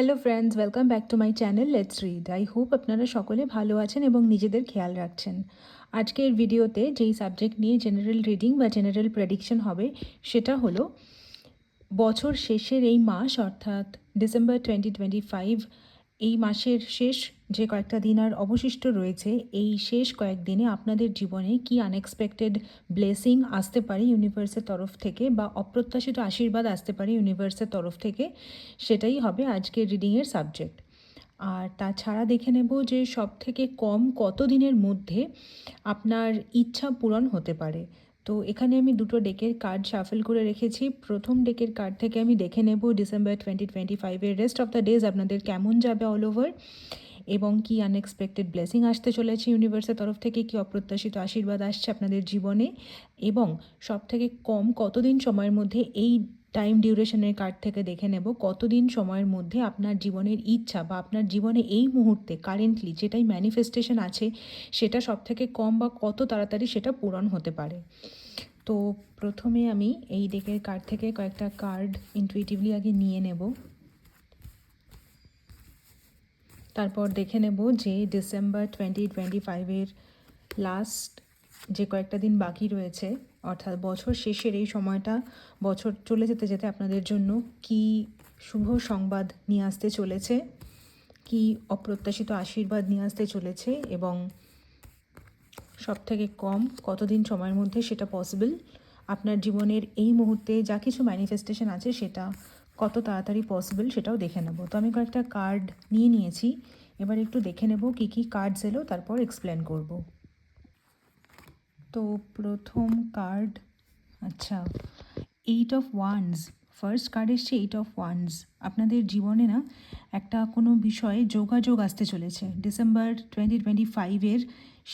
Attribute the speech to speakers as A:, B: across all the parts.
A: Hello friends welcome back to my channel let's read I hope আপনারা সকলে ভালো আছেন এবং নিজেদের খেয়াল রাখছেন। আজকের ভিডিওতে যেই সাবজেক্ট নিয়ে জেনারেল রিডিং বা জেনারেল প্রেডিকশন হবে, সেটা হলো বছর শেষের এই মাস, অর্থাৎ ডিসেম্বর টোয়েন্টি টোয়েন্টি ফাইভ এই মাসের শেষ যে কয়েকটা দিন আর অবশিষ্ট রয়েছে, এই শেষ কয়েকদিনে আপনাদের জীবনে কি আনএক্সপেক্টেড ব্লেসিং আসতে পারে ইউনিভার্সের তরফ থেকে বা অপ্রত্যাশিত আশীর্বাদ আসতে পারে ইউনিভার্সের তরফ থেকে? সেটাই হবে আজকের রিডিংয়ের সাবজেক্ট আর তাছাড়া দেখে নেব যে সব থেকে কম কত দিনের মধ্যে আপনার ইচ্ছা পূরণ হতে পারে। তো এখানে আমি দুটো ডেকের কার্ড শাফেল করে রেখেছি। প্রথম ডেকের কার্ড থেকে আমি দেখে নেব ডিসেম্বর টোয়েন্টি টোয়েন্টি ফাইভের রেস্ট অফ দ্য ডেজ আপনাদের কেমন যাবে অল ওভার এবং কি আনএক্সপেক্টেড ব্লেসিং আসতে চলেছে ইউনিভার্সের তরফ থেকে, কি অপ্রত্যাশিত আশীর্বাদ আসছে আপনাদের জীবনে এবং সব থেকে কম কতদিন সময়ের মধ্যে এই টাইম ডিউরেশনের কার্ড থেকে দেখে নেব। কতদিন সময়ের মধ্যে আপনার জীবনের ইচ্ছা বা আপনার জীবনে এই মুহূর্তে কারেন্টলি যেটাই ম্যানিফেস্টেশন আছে সেটা সব থেকে কম বা কত তাড়াতাড়ি সেটা পূরণ হতে পারে। তো প্রথমে আমি এই ডেকের কার্ড থেকে কয়েকটা কার্ড ইনটুইটিভলি আগে নিয়ে নেব। তারপর দেখে নেব যে ডিসেম্বর টোয়েন্টি টোয়েন্টি ফাইভের লাস্ট যে কয়েকটা দিন বাকি রয়েছে, অর্থাৎ বছর শেষের এই সময়টা, বছর চলে যেতে যেতে আপনাদের জন্য কি শুভ সংবাদ নিয়ে আসতে চলেছে, কি অপ্রত্যাশিত আশীর্বাদ নিয়ে আসতে চলেছে এবং সব থেকে কম কতদিন সময়ের মধ্যে সেটা পসিবল আপনার জীবনের এই মুহূর্তে যা কিছু ম্যানিফেস্টেশন আছে সেটা কত তাড়াতাড়ি পসিবল সেটাও দেখে নেব। তো আমি কয়েকটা কার্ড নিয়ে নিয়েছি। এবার একটু দেখে নেব কী কী কার্ডস এলো, তারপর এক্সপ্লেন করব। তো প্রথম কার্ড আচ্ছা eight of wands first card এসছে এইট অফ ওয়ান্স আপনাদের জীবনে না একটা কোনো বিষয়ে যোগাযোগ আসতে চলেছে। ডিসেম্বর টোয়েন্টি টোয়েন্টি ফাইভের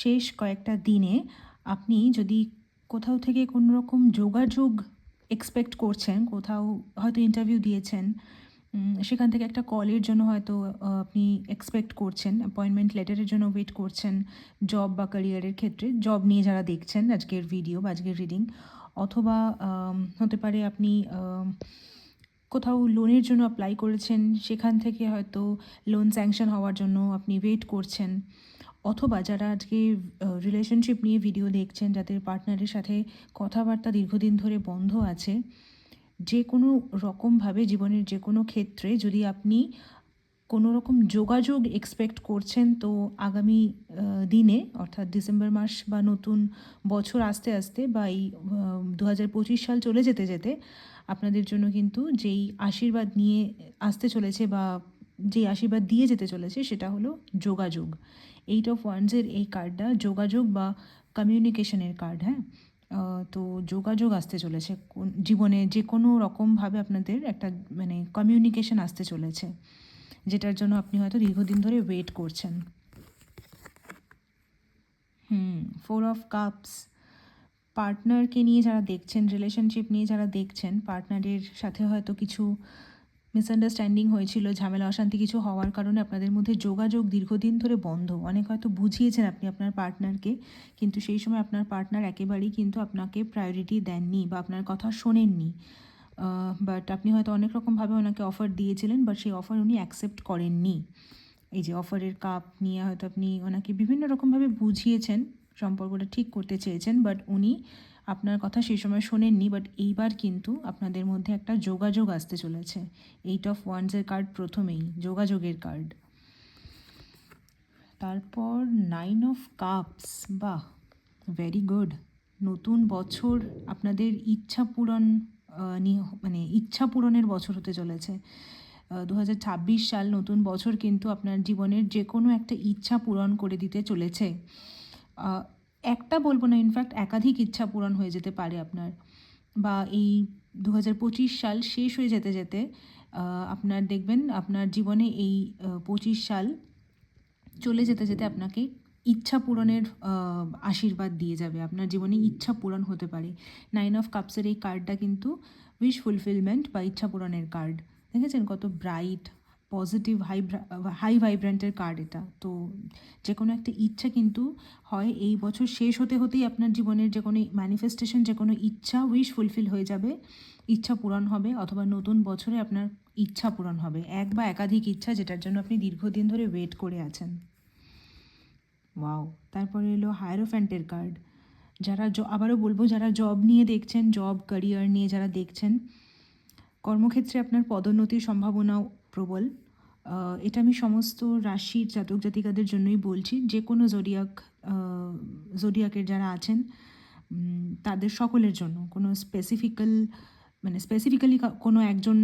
A: শেষ কয়েকটা দিনে আপনি যদি কোথাও থেকে কোনো রকম যোগাযোগ এক্সপেক্ট করছেন, কোথাও হয়তো ইন্টারভিউ দিয়েছেন সেখান থেকে একটা কলের জন্য হয়তো আপনি এক্সপেক্ট করছেন অ্যাপয়েন্টমেন্ট লেটারের জন্য ওয়েট করছেন জব বা ক্যারিয়ারের ক্ষেত্রে জব নিয়ে যারা দেখছেন আজকের ভিডিও বা আজকের রিডিং অথবা হতে পারে আপনি কোথাও লোনের জন্য অ্যাপ্লাই করেছেন, সেখান থেকে হয়তো লোন স্যাংশন হওয়ার জন্য আপনি ওয়েট করছেন অথবা যারা আজকে রিলেশনশিপ নিয়ে ভিডিও দেখছেন, যাদের পার্টনারের সাথে কথাবার্তা দীর্ঘদিন ধরে বন্ধ আছে, যে কোনো রকমভাবে জীবনের যে কোনো ক্ষেত্রে যদি আপনি কোনো রকম যোগাযোগ এক্সপেক্ট করছেন, তো আগামী দিনে, অর্থাৎ ডিসেম্বর মাস বা নতুন বছর আসতে আসতে বা এই দু হাজার পঁচিশ সাল চলে যেতে যেতে আপনাদের জন্য কিন্তু যেই আশীর্বাদ নিয়ে আসতে চলেছে বা যেই আশীর্বাদ দিয়ে যেতে চলেছে, সেটা হলো যোগাযোগ। এইট অফ ওয়ান্সের এই কার্ডটা যোগাযোগ বা কমিউনিকেশনের কার্ড হ্যাঁ? তো যোগাযোগ আসতে চলেছে। কোন- জীবনে যে কোনো রকমভাবে আপনাদের একটা মানে কমিউনিকেশন আসতে চলেছে, যেটার জন্য আপনি হয়তো দীর্ঘদিন ধরে ওয়েট করছেন। হুম ফোর অফ কাপস পার্টনারকে নিয়ে যারা দেখছেন রিলেশনশিপ নিয়ে যারা দেখছেন পার্টনারের সাথে হয়তো কিছু মিসআন্ডারস্ট্যান্ডিং হয়েছিল, ঝামেলা, অশান্তি কিছু হওয়ার কারণে আপনাদের মধ্যে যোগাযোগ দীর্ঘদিন ধরে বন্ধ। অনেক হয়তো বুঝিয়েছেন আপনি আপনার পার্টনারকে কিন্তু সেই সময় আপনার পার্টনার একেবারেই কিন্তু আপনাকে প্রায়োরিটি দেননি বা আপনার কথা শোনেননি। বাট আপনি হয়তো অনেক রকমভাবে ওনাকে অফার দিয়েছিলেন বাট সেই অফার উনি অ্যাকসেপ্ট করেননি। এই যে অফারের কাপ নিয়ে হয়তো আপনি ওনাকে বিভিন্ন রকমভাবে বুঝিয়েছেন, সম্পর্কটা ঠিক করতে চেয়েছেন বাট উনি আপনার কথা সেই সময় শোনেননি বাট এইবার কিন্তু আপনাদের মধ্যে একটা যোগাযোগ আসতে চলেছে। এইট অফ ওয়ান্সের কার্ড প্রথমেই, যোগাযোগের কার্ড তারপর নাইন অফ কাপস বাহ ভেরি গুড নতুন বছর আপনাদের ইচ্ছা পূরণ মানে ইচ্ছা পূরণের বছর হতে চলেছে। দু হাজার ছাব্বিশ সাল নতুন বছর কিন্তু আপনার জীবনের যে কোনো একটা ইচ্ছা পূরণ করে দিতে চলেছে। একটা বলব না ইনফ্যাক্ট একাধিক ইচ্ছা পূরণ হয়ে যেতে পারে আপনার। বা এই দু হাজার পঁচিশ সাল শেষ হয়ে যেতে যেতে আপনার দেখবেন আপনার জীবনে এই পঁচিশ সাল চলে যেতে যেতে আপনাকে ইচ্ছা পূরণের আশীর্বাদ দিয়ে যাবে। আপনার জীবনে ইচ্ছা পূরণ হতে পারে। নাইন অফ কাপসের এই কার্ডটা কিন্তু উইশ ফুলফিলমেন্ট বা ইচ্ছা পূরণের কার্ড দেখেছেন কত ব্রাইট পজিটিভ হাই হাই ভাইব্রেন্টের কার্ড এটা। তো যে কোনো একটা ইচ্ছা কিন্তু হয় এই বছর শেষ হতে হতেই আপনার জীবনের যে কোনো ম্যানিফেস্টেশন যে কোনো ইচ্ছা উইশ ফুলফিল হয়ে যাবে। ইচ্ছা পূরণ হবে অথবা নতুন বছরে আপনার ইচ্ছা পূরণ হবে। এক বা একাধিক ইচ্ছা যেটার জন্য আপনি দীর্ঘদিন ধরে ওয়েট করে আছেন। ওয়াও তারপরে এলো হায়ারোফ্যান্টের কার্ড যারা আবারও বলব, যারা জব নিয়ে দেখছেন জব ক্যারিয়ার নিয়ে যারা দেখছেন, কর্মক্ষেত্রে আপনার পদোন্নতির সম্ভাবনাও প্রবল। এটা আমি সমস্ত রাশির জাতক জাতিকাদের জন্যই বলছি, যে কোনো জোডিয়াক জোডিয়াকের যারা আছেন তাদের সকলের জন্য, কোনো স্পেসিফিক্যাল মানে স্পেসিফিক্যালি কোনো একজন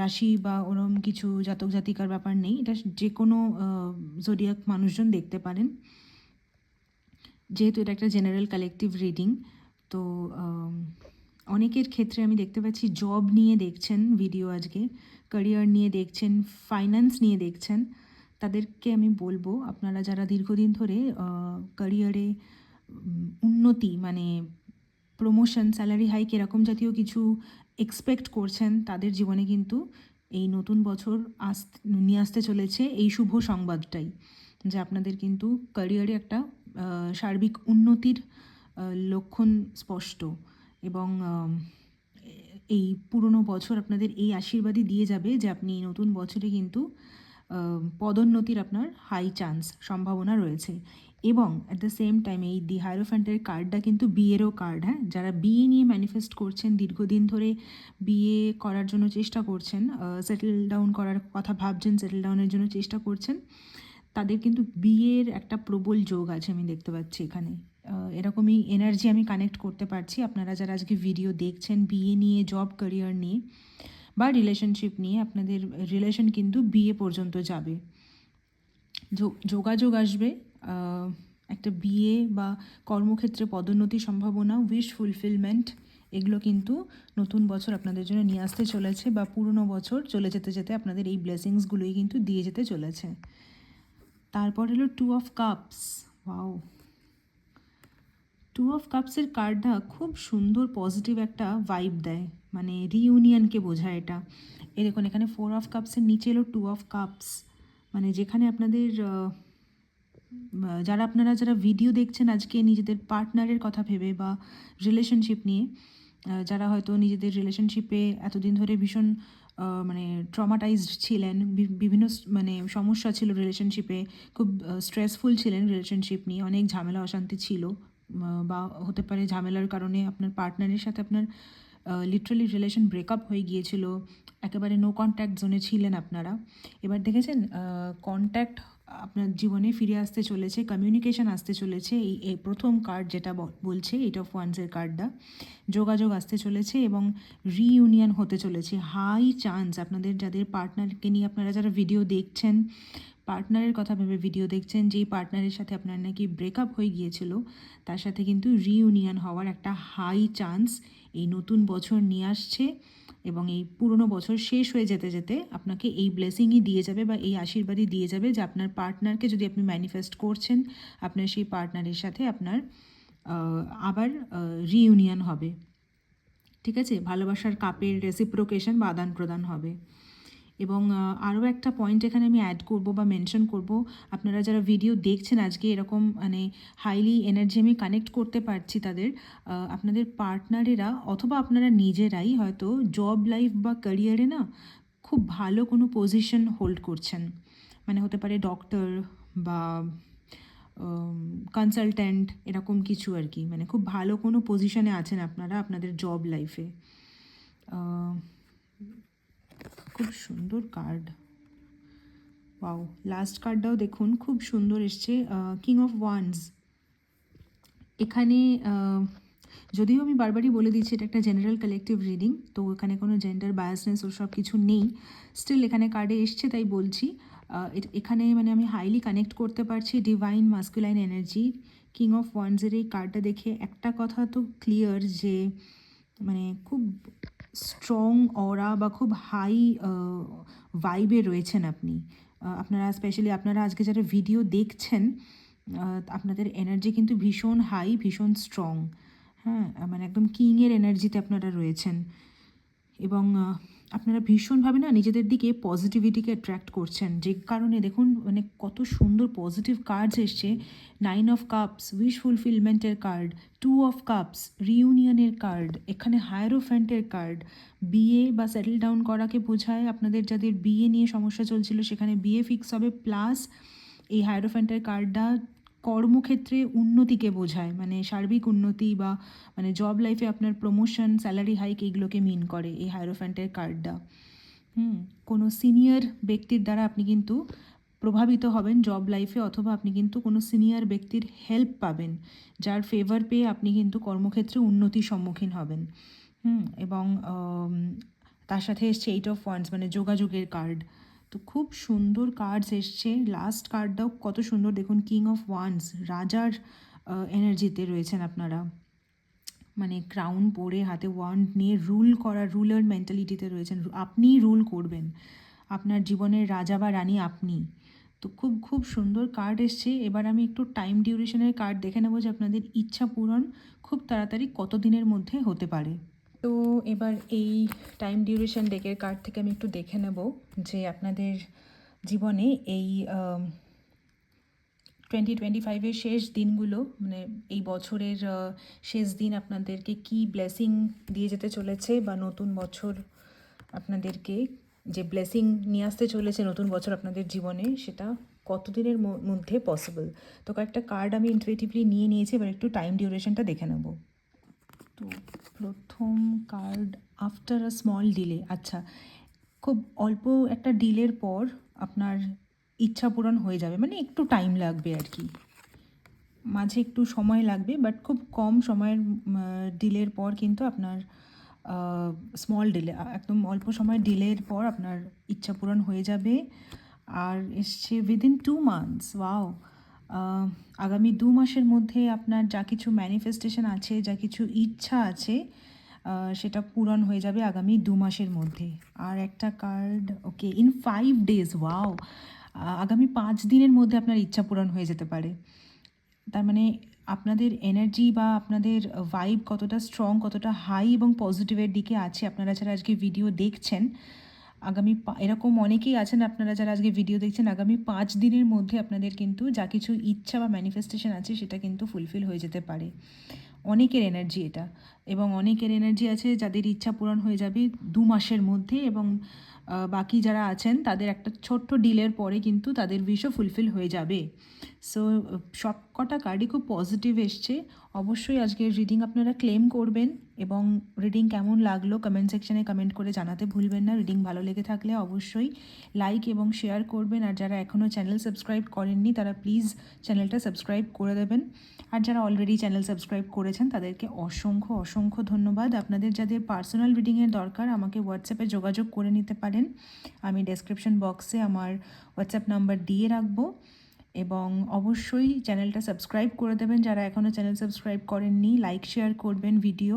A: রাশি বা ওরম কিছু জাতক জাতিকার ব্যাপার নেই, এটা যে কোনো জোডিয়াক মানুষজন দেখতে পারেন। যেহেতু এটা একটা জেনারেল কালেকটিভ রিডিং তো অনেকের ক্ষেত্রে আমি দেখতে পাচ্ছি জব নিয়ে দেখছেন ভিডিও আজকে ক্যারিয়ার নিয়ে দেখছেন ফাইন্যান্স নিয়ে দেখছেন। তাদেরকে আমি বলব, আপনারা যারা দীর্ঘদিন ধরে ক্যারিয়ারে উন্নতি মানে প্রমোশন স্যালারি হাইক এরকম জাতীয় কিছু এক্সপেক্ট করছেন, তাদের জীবনে কিন্তু এই নতুন বছর আস, নিয়ে আসতে চলেছে এই শুভ সংবাদটাই, যে আপনাদের কিন্তু ক্যারিয়ারে একটা সার্বিক উন্নতির লক্ষণ স্পষ্ট। এবং এই পুরনো বছর আপনাদের এই আশীর্বাদই দিয়ে যাবে যে আপনি নতুন বছরে কিন্তু পদোন্নতির আপনার হাই চান্স সম্ভাবনা রয়েছে। এবং অ্যাট দ্য সেম টাইম এই দি হাইরোফ্যান্টের কার্ডটা কিন্তু বিয়েরও কার্ড হ্যাঁ? যারা বিয়ে নিয়ে ম্যানিফেস্ট করছেন, দীর্ঘদিন ধরে বিয়ে করার জন্য চেষ্টা করছেন সেটেল ডাউন করার কথা ভাবছেন সেটেল ডাউনের জন্য চেষ্টা করছেন, তাদের কিন্তু বিয়ের একটা প্রবল যোগ আছে আমি দেখতে পাচ্ছি এখানে। এরকমই এনার্জি আমি কানেক্ট করতে পারছি। আপনারা যারা আজকে ভিডিও দেখছেন বিয়ে নিয়ে জব ক্যারিয়ার নিয়ে বা রিলেশনশিপ নিয়ে, আপনাদের রিলেশন কিন্তু বিয়ে পর্যন্ত যাবে। যোগাযোগ আসবে একটা বিয়ে বা কর্মক্ষেত্রে পদোন্নতি সম্ভাবনা উইশ ফুলফিলমেন্ট এগুলো কিন্তু নতুন বছর আপনাদের জন্য নিয়ে আসতে চলেছে বা পুরনো বছর চলে যেতে যেতে আপনাদের এই ব্লেসিংসগুলোই কিন্তু দিয়ে যেতে চলেছে। তারপর হলো two of cups wow two of কাপসের কার্ডটা খুব সুন্দর পজিটিভ একটা ভাইব দেয়। মানে রিইউনিয়নকে বোঝায় এটা। এই দেখুন, এখানে ফোর অফ কাপসের নিচে এলো টু অফ কাপস মানে যেখানে আপনাদের যারা আপনারা যারা ভিডিও দেখছেন আজকে নিজেদের পার্টনারের কথা ভেবে বা রিলেশনশিপ নিয়ে যারা হয়তো নিজেদের রিলেশনশিপে এতদিন ধরে ভীষণ মানে ট্রমাটাইজড ছিলেন বিভিন্ন মানে সমস্যা ছিল রিলেশনশিপে খুব স্ট্রেসফুল ছিলেন রিলেশনশিপ নিয়ে, অনেক ঝামেলা অশান্তি ছিল। বা হতে পারে ঝামেলার কারণে আপনার পার্টনারের সাথে আপনার লিটারালি রিলেশন ব্রেকআপ হয়ে গিয়েছিল। একেবারে নো কন্ট্যাক্ট জোনে ছিলেন আপনারা। এবার দেখেছেন কন্ট্যাক্ট আপনার জীবনে ফিরে আসতে চলেছে কমিউনিকেশন আসতে চলেছে, এই এই প্রথম কার্ড যেটা বলছে এইট অফ ওয়ান্সের কার্ডটা যোগাযোগ আসতে চলেছে এবং রিইউনিয়ন হতে চলেছে। হাই চান্স আপনাদের যাদের পার্টনারকে নিয়ে আপনারা যারা ভিডিও দেখছেন পার্টনারের কথা ভেবে ভিডিও দেখছেন, যেই পার্টনারের সাথে আপনার নাকি ব্রেকআপ হয়ে গিয়েছিল, তার সাথে কিন্তু রিইউনিয়ন হওয়ার একটা হাই চান্স এই নতুন বছর নিয়ে আসছে। এবং এই পুরনো বছর শেষ হয়ে যেতে যেতে আপনাকে এই ব্লেসিংই দিয়ে যাবে বা এই আশীর্বাদই দিয়ে যাবে যে আপনার পার্টনারকে যদি আপনি ম্যানিফেস্ট করছেন, আপনার সেই পার্টনারের সাথে আপনার আবার রিইউনিয়ন হবে। ঠিক আছে? ভালোবাসার কাপের রেসিপ্রোকেশন বা আদান প্রদান হবে। এবং আরও একটা পয়েন্ট এখানে আমি অ্যাড করব বা মেনশন করব। আপনারা যারা ভিডিও দেখছেন আজকে, এরকম মানে হাইলি এনার্জি আমি কানেক্ট করতে পারছি তাদের আপনাদের পার্টনারেরা অথবা আপনারা নিজেরাই হয়তো জব লাইফ বা ক্যারিয়ারে না খুব ভালো কোনো পজিশন হোল্ড করছেন। মানে হতে পারে ডক্টর বা কনসালট্যান্ট এরকম কিছু আর কি। মানে খুব ভালো কোনো পজিশনে আছেন আপনারা, আপনাদের জব লাইফে খুব সুন্দর কার্ড ওয়াও লাস্ট কার্ডটাও দেখুন, খুব সুন্দর এসছে কিং অফ ওয়ান্স এখানে যদিও আমি বারবারই বলে দিচ্ছি, এটা একটা জেনারেল কালেকটিভ রিডিং তো এখানে কোনো জেন্ডার বায়াসনেস ওসব কিছু নেই। স্টিল এখানে কার্ডে এসছে, তাই বলছি। এখানে মানে আমি হাইলি কানেক্ট করতে পারছি divine masculine energy king of ওয়ান্সের এই কার্ডটা দেখে। একটা কথা তো ক্লিয়ার যে মানে খুব স্ট্রং অরা বা খুব হাই ভাইবে রয়েছেন আপনি। আপনারা স্পেশালি আপনারা আজকে যারা ভিডিও দেখছেন আপনাদের এনার্জি কিন্তু ভীষণ হাই ভীষণ স্ট্রং হ্যাঁ মানে একদম কিংয়ের এনার্জিতে আপনারা রয়েছেন। এবং আপনারা ভীষণভাবে না নিজেদের দিকে পজিটিভিটিকে অ্যাট্রাক্ট করছেন। যে কারণে দেখুন মানে কত সুন্দর পজিটিভ কার্ডস এসছে। নাইন অফ কাপস উইশ ফুলফিলমেন্টের কার্ড টু অফ কাপস রিউনিয়নের কার্ড এখানে হায়ারোফ্যান্টের কার্ড বিয়ে বা সেটেল ডাউন করাকে বোঝায়। আপনাদের যাদের বিয়ে নিয়ে সমস্যা চলছিল, সেখানে বিয়ে ফিক্স হবে প্লাস এই হায়ারোফ্যান্টের কার্ডটা কর্মক্ষেত্রে উন্নতিকে বোঝায়। মানে সার্বিক উন্নতি বা মানে জব লাইফে আপনার প্রমোশন স্যালারি হাইক এগুলোকে মিন করে এই হায়ারোফ্যান্টের কার্ডটা হুম, কোনো সিনিয়র ব্যক্তির দ্বারা আপনি কিন্তু প্রভাবিত হবেন জব লাইফে অথবা আপনি কিন্তু কোনো সিনিয়র ব্যক্তির হেল্প পাবেন, যার ফেভার পেয়ে আপনি কিন্তু কর্মক্ষেত্রে উন্নতির সম্মুখীন হবেন। হুম, এবং তার সাথে এসছে এইট অফ ওয়ান্স মানে যোগাযোগের কার্ড তো খুব সুন্দর কার্ডস এসছে। লাস্ট কার্ডটাও কত সুন্দর। দেখুন কিং অফ ওয়ান্স রাজার এনার্জিতে রয়েছেন আপনারা। মানে ক্রাউন পরে হাতে ওয়ান্ড নিয়ে রুল করা রুলার মেন্টালিটিতে রয়েছেন। আপনিই রুল করবেন। আপনার জীবনের রাজা বা রানী আপনি। তো খুব খুব সুন্দর কার্ড এসছে। এবার আমি একটু টাইম ডিউরেশনের কার্ড দেখে নেব যে আপনাদের ইচ্ছা পূরণ খুব তাড়াতাড়ি কত দিনের মধ্যে হতে পারে। তো এবার এই টাইম ডিউরেশন ডেকের কার্ড থেকে আমি একটু দেখে নেব যে আপনাদের জীবনে এই টোয়েন্টি টোয়েন্টি ফাইভের শেষ দিনগুলো মানে এই বছরের শেষ দিন আপনাদেরকে কি ব্লেসিং দিয়ে যেতে চলেছে বা নতুন বছর আপনাদেরকে যে ব্লেসিং নিয়ে আসতে চলেছে নতুন বছর আপনাদের জীবনে সেটা কতদিনের মধ্যে পসিবল তো কয়েকটা কার্ড আমি ইন্টুইটিভলি নিয়ে নিয়েছি, এবার একটু টাইম ডিউরেশনটা দেখে নেব। তো প্রথম card after a small delay আচ্ছা খুব অল্প একটা ডিলের পর আপনার ইচ্ছা পূরণ হয়ে যাবে মানে একটু টাইম লাগবে আর কি। মাঝে একটু সময় লাগবে বাট খুব কম সময়ের ডিলের পর কিন্তু আপনার স্মল ডিলে একদম অল্প সময় ডিলের পর আপনার ইচ্ছা পূরণ হয়ে যাবে। আর এসছে উইদিন টু মান্থস ওয়াও আগামী দু মাসের মধ্যে আপনার যা কিছু ম্যানিফেস্টেশন আছে, যা কিছু ইচ্ছা আছে সেটা পূরণ হয়ে যাবে আগামী দু মাসের মধ্যে। আর একটা card okay in five days wow আগামী পাঁচ দিনের মধ্যে আপনার ইচ্ছা পূরণ হয়ে যেতে পারে। তার মানে আপনাদের এনার্জি বা আপনাদের ভাইব কতটা স্ট্রং কতটা হাই এবং পজিটিভের দিকে আছে, আপনারা যারা আজকে ভিডিও দেখছেন আগামী এরকম অনেকেই আছেন আপনারা যারা আজকে ভিডিও দেখছেন, আগামী পাঁচ দিনের মধ্যে আপনাদের কিন্তু যা কিছু ইচ্ছা বা ম্যানিফেস্টেশন আছে সেটা কিন্তু ফুলফিল হয়ে যেতে পারে। অনেকের এনার্জি এটা। এবং অনেকের এনার্জি আছে যাদের ইচ্ছা পূরণ হয়ে যাবে দু মাসের মধ্যে এবং বাকি যারা আছেন তাদের একটা ছোট্ট ডিলের পরে কিন্তু তাদের উইশও ফুলফিল হয়ে যাবে। সো সব কটা কার্ডই খুব পজিটিভ এসছে। অবশ্যই আজকের রিডিং আপনারা ক্লেম করবেন এবং রিডিং কেমন লাগল কমেন্ট সেকশনে কমেন্ট করে জানাতে ভুলবেন না। রিডিং ভালো লেগে থাকলে অবশ্যই লাইক এবং শেয়ার করবেন। আর যারা এখনও চ্যানেল সাবস্ক্রাইব করেননি, তারা প্লিজ চ্যানেলটা সাবস্ক্রাইব করে দেবেন। আর যারা অলরেডি চ্যানেল সাবস্ক্রাইব করেছেন, তাদেরকে অসংখ্য অসংখ্য ধন্যবাদ। আপনাদের যাদের পার্সোনাল রিডিংয়ের দরকার, আমাকে হোয়াটসঅ্যাপে যোগাযোগ করে নিতে পারেন। আমি ডেসক্রিপশন বক্সে আমার হোয়াটসঅ্যাপ নাম্বার দিয়ে রাখব। এবং অবশ্যই চ্যানেলটা সাবস্ক্রাইব করে দেবেন। যারা এখনও চ্যানেল সাবস্ক্রাইব করেননি লাইক শেয়ার করবেন ভিডিও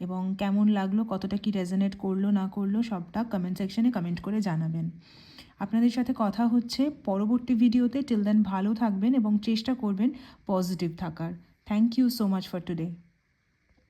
A: এবং কেমন লাগল, কতটা কি রেজনেট করল, না করল, সবটা কমেন্ট সেকশানে কমেন্ট করে জানাবেন। আপনাদের সাথে কথা হচ্ছে পরবর্তী ভিডিওতে টিল দেন ভালো থাকবেন এবং চেষ্টা করবেন পজিটিভ থাকার। Thank you so much for today